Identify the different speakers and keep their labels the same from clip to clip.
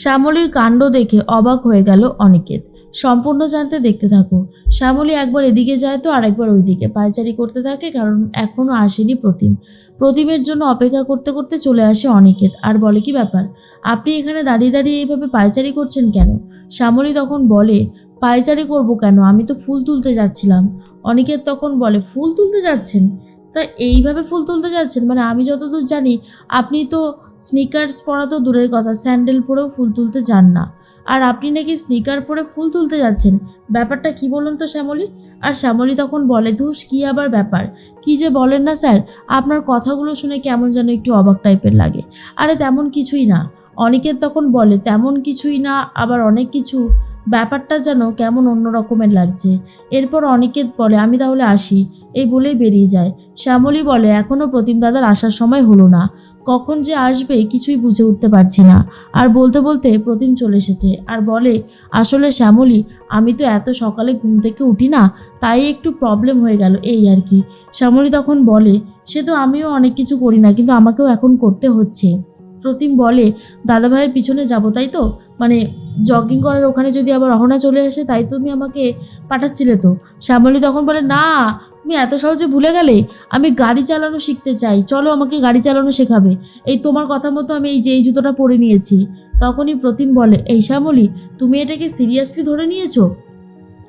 Speaker 1: শ্যামলীর কাণ্ড দেখে অবাক হয়ে গেল অনিকেত। সম্পূর্ণ জানতে দেখতে থাকো। শ্যামলী একবার এদিকে যায় তো আর একবার ওইদিকে। পায়চারি করতে থাকে কারণ এখনও আসেনি প্রতিম। প্রতিমের জন্য অপেক্ষা করতে করতে চলে আসে অনিকেত। আর বলে, কি ব্যাপার? আপনি এখানে দাঁড়িয়ে দাঁড়িয়ে এইভাবে পায়চারি করছেন কেন? শ্যামলী তখন বলে, পায়চারি করব কেন? আমি তো ফুল তুলতে যাচ্ছিলাম। অনিকেত তখন বলে, ফুল তুলতে যাচ্ছেন? তা এইভাবে ফুল তুলতে যাচ্ছেন? মানে আমি যতদূর জানি, আপনি তো স্নিকার্স পরা তো দূরের কথা স্যান্ডেল পরেও ফুল তুলতে যান না। আর আপনি নাকি স্নিকার পরে ফুল তুলতে যাচ্ছেন? ব্যাপারটা কি বলুন তো শ্যামলী? আর শ্যামলী তখন বলে, ধুস, কি আবার ব্যাপার? কি যে বলেন না স্যার, আপনার কথাগুলো শুনে কেমন যেন একটু অবাক টাইপের লাগে। আরে তেমন কিছুই না। অনেকের তখন বলে, তেমন কিছুই না, আবার অনেক কিছু। ব্যাপারটা যেন কেমন অন্য রকমের লাগছে। এরপর অনিকেত বলে, আমি তাহলে আসি। এই বলেই বেরিয়ে যায়। শ্যামলী বলে এখনও প্রতিম দাদার আসার সময় হলো না। কখন যে আসবে কিছুই বুঝে উঠতে পারছি না। আর বলতে বলতে প্রতিম চলে এসেছে আর বলে, আসলে শ্যামলী, আমি তো এত সকালে ঘুম থেকে উঠি না, তাই একটু প্রবলেম হয়ে গেল এই আর কি। শ্যামলী তখন বলে, সে তো আমিও অনেক কিছু করি না, কিন্তু আমাকেও এখন করতে হচ্ছে। প্রতিম বলে, দাদাভাইয়ের পিছনে যাব, তাই তো? মানে জগিং করার ওখানে যদি আবার অহনা চলে আসে, তাই তুমি আমাকে পাঠাচ্ছিলে তো? শ্যামলী তখন বলে, না তুমি এত সহজে ভুলে গেলে আমি গাড়ি চালানো শিখতে চাই। চলো আমাকে গাড়ি চালানো শেখাবে। এই তোমার কথা মতো আমি এই যে এই জুতোটা পরে নিয়েছি। তখনই প্রতিম বলে, এই শ্যামলী, তুমি এটাকে সিরিয়াসলি ধরে নিয়েছো?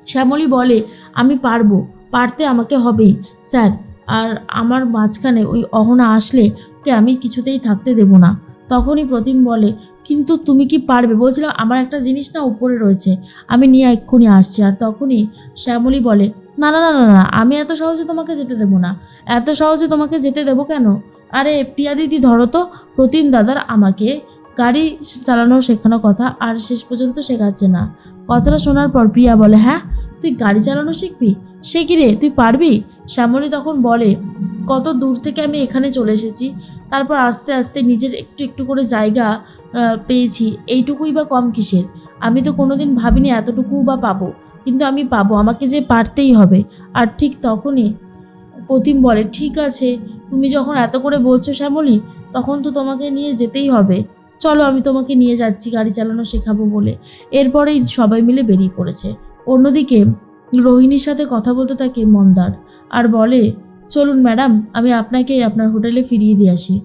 Speaker 1: শ্যামলী বলে, আমি পারব। পারতে আমাকে হবেই। স্যার, আর আমার মাঝখানে ওই অহনা আসলে ওকে আমি কিছুতেই থাকতে দেব না। তখনই প্রতিম বলে, কিন্তু তুমি কি পারবে? বলছিলাম, আমার একটা জিনিস না উপরে রয়েছে। আমি নিয়ে এক্ষুনি আসছি। আর তখনই শ্যামলী বলে না না না না না, আমি এত সহজে তোমাকে যেতে দেবো না। এত সহজে তোমাকে যেতে দেবো কেন? আরে, প্রিয়া দিদি, ধরো তো, প্রতিম দাদার আমাকে গাড়ি চালানো শেখানো কথা আর শেষ পর্যন্ত শেখাচ্ছে না। কথাটা শোনার পর প্রিয়া বলে হ্যাঁ তুই গাড়ি চালানো শিখবি? সে কি রে, তুই পারবি? শ্যামলী তখন বলে, কত দূর থেকে আমি এখানে চলে এসেছি। তারপর আস্তে আস্তে নিজের একটু একটু করে জায়গা পেয়েছি। এইটুকুই বা কম কিসের? আমি তো কোনোদিন ভাবিনি এতটুকু বা পাবো। কিন্তু আমি পাবো, আমাকে যে পারতেই হবে। আর ঠিক তখনই প্রতিম বলে, ঠিক আছে, তুমি যখন এত করে বলছো শ্যামলী, তখন তো তোমাকে নিয়ে যেতেই হবে। চলো আমি তোমাকে নিয়ে যাচ্ছি, গাড়ি চালানো শেখাবো বলে। এরপরেই সবাই মিলে বেরিয়ে পড়েছে। অন্যদিকে রোহিণীর সাথে কথা বলতে থাকে মন্দার আর বলে, চলুন ম্যাডাম, আমি আপনাকে আপনার হোটেলে ফিরিয়ে দিয়ে আসি।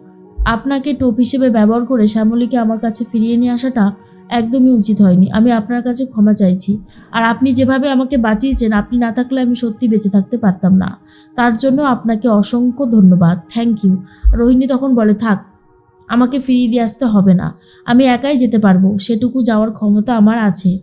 Speaker 1: আপনাকে টোপ হিসেবে ব্যবহার করে শ্যামলীকে আমার কাছে ফিরিয়ে নিয়ে আসাটা একদমই উচিত হয়নি। আমি আপনার কাছে ক্ষমা চাইছি। আর আপনি যেভাবে আমাকে বাঁচিয়েছেন, আপনি না থাকলে আমি সত্যি বেঁচে থাকতে পারতাম না। তার জন্য আপনাকে অসংখ্য ধন্যবাদ। থ্যাংক ইউ রোহিণী তখন বলে, থাক, আমাকে ফিরিয়ে দিয়ে আসতে হবে না। আমি একাই যেতে পারব। সেটুকু যাওয়ার ক্ষমতা আমার আছে।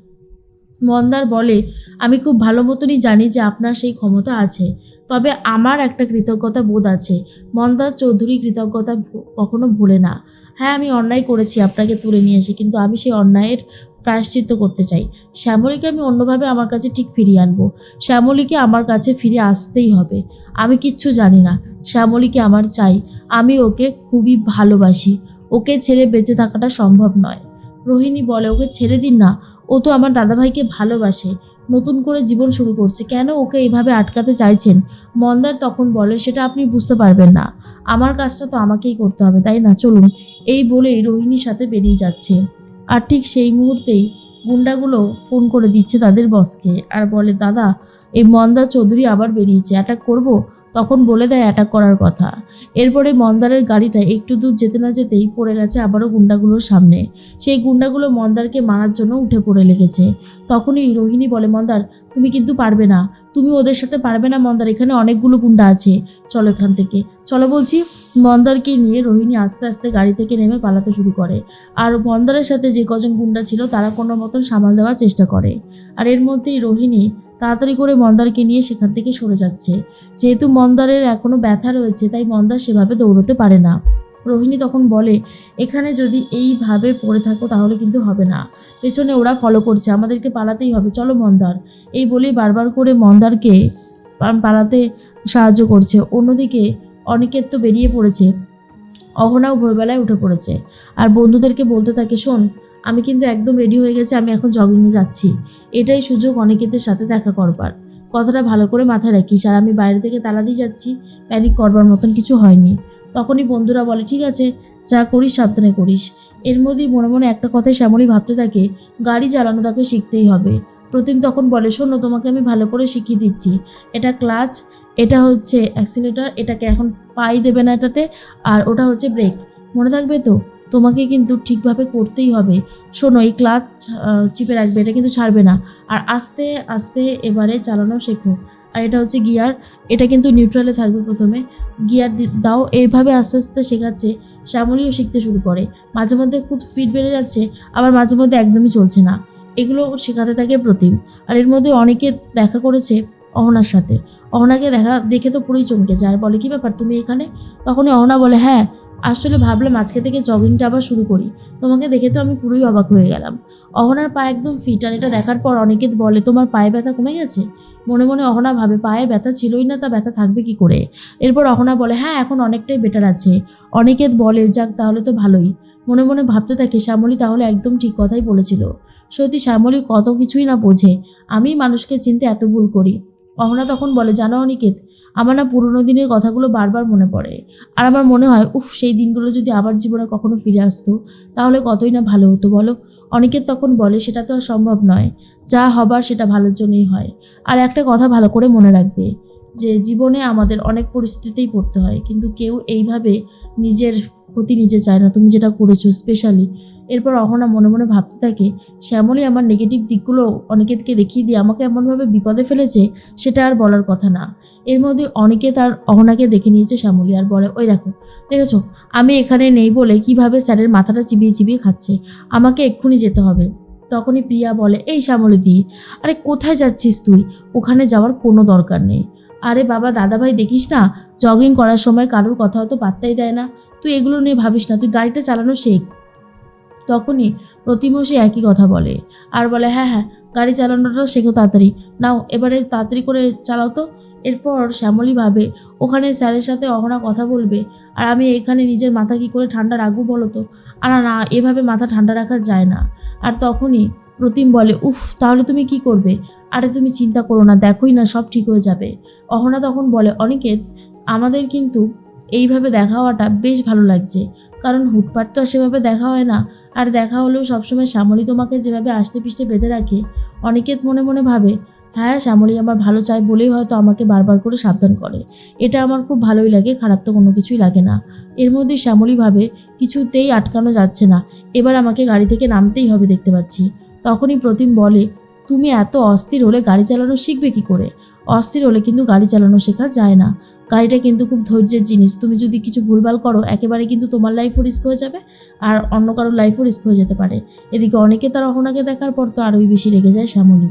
Speaker 1: মন্দার বলে, আমি খুব ভালো মতনই জানি যে আপনার সেই ক্ষমতা আছে। তবে আমার একটা কৃতজ্ঞতা বোধ আছে। মন্দার চৌধুরী কৃতজ্ঞতা কখনো ভুলে না। হ্যাঁ আমি অন্যায় করেছি, আপনাকে তুলে নিয়ে এসে কিন্তু আমি সেই অন্যায়ের প্রায়শ্চিত্ত করতে চাই। শ্যামলীকে আমি অন্যভাবে আমার কাছে ঠিক ফিরিয়ে আনব। শ্যামলীকে আমার কাছে ফিরে আসতেই হবে। আমি কিচ্ছু জানি না। শ্যামলীকে আমার চাই। আমি ওকে খুবই ভালোবাসি। ওকে ছেড়ে বেঁচে থাকাটা সম্ভব নয়। রোহিণী বলে, ওকে ছেড়ে দিন না। ও তো আমার দাদাভাইকে ভালোবাসে। নতুন করে জীবন শুরু করছে। কেন ওকে এভাবে আটকাতে চাইছেন? মন্দার তখন বলে, সেটা আপনি বুঝতে পারবেন না। আমার কাজটা তো আমাকেই করতে হবে, তাই না? চলুন। এই বলেই রোহিণীর সাথে বেরিয়ে যাচ্ছে। আর ঠিক সেই মুহূর্তেই গুন্ডাগুলো ফোন করে দিচ্ছে তাদের বসকে। আর বলে, দাদা, এই মন্দা চৌধুরী আবার বেরিয়েছে। অ্যাটাক করব? তখন বলে দেয় অ্যাটাক করার কথা। এরপরে মন্দারের গাড়িটা একটু দূর যেতে না যেতেই পড়ে গেছে আবারও গুন্ডাগুলোর সামনে। সেই গুন্ডাগুলো মন্দারকে মারার জন্য উঠে পড়ে লেগেছে। তখনই রোহিণী বলে, মন্দার, তুমি কিন্তু পারবে না। তুমি ওদের সাথে পারবে না, মন্দার। এখানে অনেকগুলো গুন্ডা আছে। চলো এখান থেকে। চলো, বলছি। মন্দারকে নিয়ে রোহিণী আস্তে আস্তে গাড়ি থেকে নেমে পালাতে শুরু করে। আর মন্দারের সাথে যে কজন গুন্ডা ছিল, তারা কোনো মতন সামাল দেওয়ার চেষ্টা করে। আর এর মধ্যেই রোহিণী তাড়াতাড়ি করে মন্দারকে নিয়ে সেখান থেকে সরে যাচ্ছে। যেহেতু মন্দারের এখনও ব্যথা রয়েছে, তাই মন্দার সেভাবে দৌড়তে পারে না। রোহিণী তখন বলে, এখানে যদি এইভাবে পড়ে থাকো তাহলে কিন্তু হবে না। পেছনে ওরা ফলো করছে, আমাদেরকে পালাতেই হবে। চলো মন্দার। এই বলেই বারবার করে মন্দারকে পালাতে সাহায্য করছে। অন্যদিকে অনেকের তো বেরিয়ে পড়েছে। অহনাও ভোরবেলায় উঠে পড়েছে। আর বন্ধুদেরকে বলতে থাকে, শোন আমি কিন্তু একদম রেডি হয়ে গেছি, আমি এখন জগিংয়ে যাচ্ছি। এটাই সুযোগ অনেকেদের সাথে দেখা করবার। কথাটা ভালো করে মাথায় রাখিস। আর আমি বাইরে থেকে তালা দিয়ে যাচ্ছি প্যানিক করবার মতন কিছু হয়নি। তখনই বন্ধুরা বলে, ঠিক আছে, যা করিস সাবধানে করিস। এর মধ্যেই মনে মনে একটা কথাই শ্যামলী ভাবতে থাকে, গাড়ি চালানো তাকে শিখতেই হবে। প্রতিম তখন বলে, শোনো, তোমাকে আমি ভালো করে শিখিয়ে দিচ্ছি। এটা ক্লাচ এটা হচ্ছে অ্যাক্সিলেটার এটাকে এখন পাই দেবে না এটাতে, আর ওটা হচ্ছে ব্রেক মনে থাকবে তো? তোমাকে কিন্তু ঠিকভাবে করতেই হবে। শোনো, এই ক্লাচ চিপে রাখবে, এটা কিন্তু ছাড়বে না। আর আস্তে আস্তে এবারে চালানো শেখো। আর এটা হচ্ছে গিয়ার, এটা কিন্তু নিউট্রালে থাকবে প্রথমে। গিয়ার দাও, এইভাবে আস্তে আস্তে শেখাচ্ছে, শ্যামলিও শিখতে শুরু করে। মাঝে মধ্যে খুব স্পিড বেড়ে যাচ্ছে, আবার মাঝে মধ্যে একদমই চলছে না। এগুলো শেখাতে থাকে প্রতিম। আর এর মধ্যে অনেকে দেখা করেছে অহনার সাথে। অহনাকে দেখা, দেখে তো পুরোই চমকে যায়। আর বলে, কি ব্যাপার, তুমি এখানে? তখনই অহনা বলে হ্যাঁ আসলে ভাবলাম আজকে থেকে জগিংটা আবার শুরু করি। তোমাকে দেখে তো আমি পুরোই অবাক হয়ে গেলাম। অহনার পা একদম ফিট আর এটা দেখার পর অনেকে বলে, তোমার পায়ে ব্যথা কমে গেছে? মনে মনে অহনা ভাবে, পায়ে ব্যথা ছিলই না, তা ব্যথা থাকবে কি করে? এরপর অহনা বলে হ্যাঁ এখন অনেকটাই বেটার আছে। অনেকে বলে, যাক, তাহলে তো ভালোই। মনে মনে ভাবতে থাকে, শ্যামলী তাহলে একদম ঠিক কথাই বলেছিল। সত্যি, শ্যামলী কত কিছুই না বোঝে। আমি মানুষকে চিনতে এত ভুল করি। অহনা তখন বলে, জানো অনিকেত, আমার না পুরোনো দিনের কথাগুলো বারবার মনে পড়ে। আর আমার মনে হয়, উফ, সেই দিনগুলো যদি আবার জীবনে কখনো ফিরে আসতো, তাহলে কতই না ভালো হতো, বলো? অনেকের তখন বলে, সেটা তো আর সম্ভব নয়। যা হবার সেটা ভালোর জন্যই হয়। আর একটা কথা ভালো করে মনে রাখবে, যে জীবনে আমাদের অনেক পরিস্থিতিতেই পড়তে হয়, কিন্তু কেউ এইভাবে নিজের ক্ষতি নিজে চায় না। তুমি যেটা করেছ স্পেশালি এরপর অহনা মনে মনে ভাবতে থাকে, শ্যামলী, আমার নেগেটিভ দিকগুলো অনেকেরকে দেখিয়ে দিয়ে আমাকে এমনভাবে বিপদে ফেলেছে, সেটা আর বলার কথা না। এর মধ্যে অনেকে তার অহনাকে দেখে নিয়েছে শ্যামলী আর বলে, ওই দেখো, দেখেছ? আমি এখানে নেই বলে কীভাবে স্যারের মাথাটা চিবিয়ে চিবিয়ে খাচ্ছে? আমাকে এক্ষুনি যেতে হবে। তখনই প্রিয়া বলে, এই শ্যামলী দি, আরে কোথায় যাচ্ছিস তুই? ওখানে যাওয়ার কোনো দরকার নেই। আরে বাবা, দাদাভাই দেখিস না জগিং করার সময় কারোর কথা হয়তো পাত্তাই দেয় না। তুই এগুলো নিয়ে ভাবিস না, তুই গাড়িটা চালানো শেখ। তখনই প্রতিমও একই কথা বলে আর বলে হ্যাঁ হ্যাঁ গাড়ি চালানোটা শেখো তাড়াতাড়ি। নাও এবারে তাড়াতাড়ি করে চালাও তো। এরপর শ্যামলী ভাবে ওখানে স্যারের সাথে অহনা কথা বলবে আর আমি এখানে নিজের মাথা কি করে ঠান্ডা রাখব বলো তো? আর না, না এভাবে মাথা ঠান্ডা রাখা যায় না। আর তখনই প্রতিম বলে উফ তাহলে তুমি কি করবে? আরে তুমি চিন্তা করো না দেখোই না সব ঠিক হয়ে যাবে। অহনা তখন বলে অনিকেত আমাদের কিন্তু এইভাবে দেখা হওয়াটা বেশ ভালো লাগছে। কারণ হুটপাট তো সেভাবে দেখা হয় না। আর দেখা হলেও সবসময় শ্যামলী তোমাকে যেভাবে আষ্টে পিষ্টে বেঁধে রাখে অনেকে মনে মনে ভাবে হ্যাঁ শ্যামলী আমার ভালো চায় বলেই হয়তো আমাকে বারবার করে সাবধান করে। এটা আমার খুব ভালোই লাগে, খারাপ তো কোনো কিছুই লাগে না। এর মধ্যে শ্যামলী ভাবে, কিছুতেই আটকানো যাচ্ছে না। এবার আমাকে গাড়ি থেকে নামতেই হবে দেখতে পাচ্ছি। তখনই প্রতিম বলে, তুমি এত অস্থির হলে গাড়ি চালানো শিখবে কি করে? অস্থির হলে কিন্তু গাড়ি চালানো শেখা যায় না। গাড়িটা কিন্তু খুব ধৈর্যের জিনিস। তুমি যদি কিছু ভুলভাল করো, একেবারে কিন্তু তোমার লাইফও রিস্ক হয়ে যাবে আর অন্য কারোর লাইফও রিস্ক হয়ে যেতে পারে। এদিকে অনেকে তার অহনাকে দেখার পর তো আরোই বেশি রেগে যায় শ্যামলী।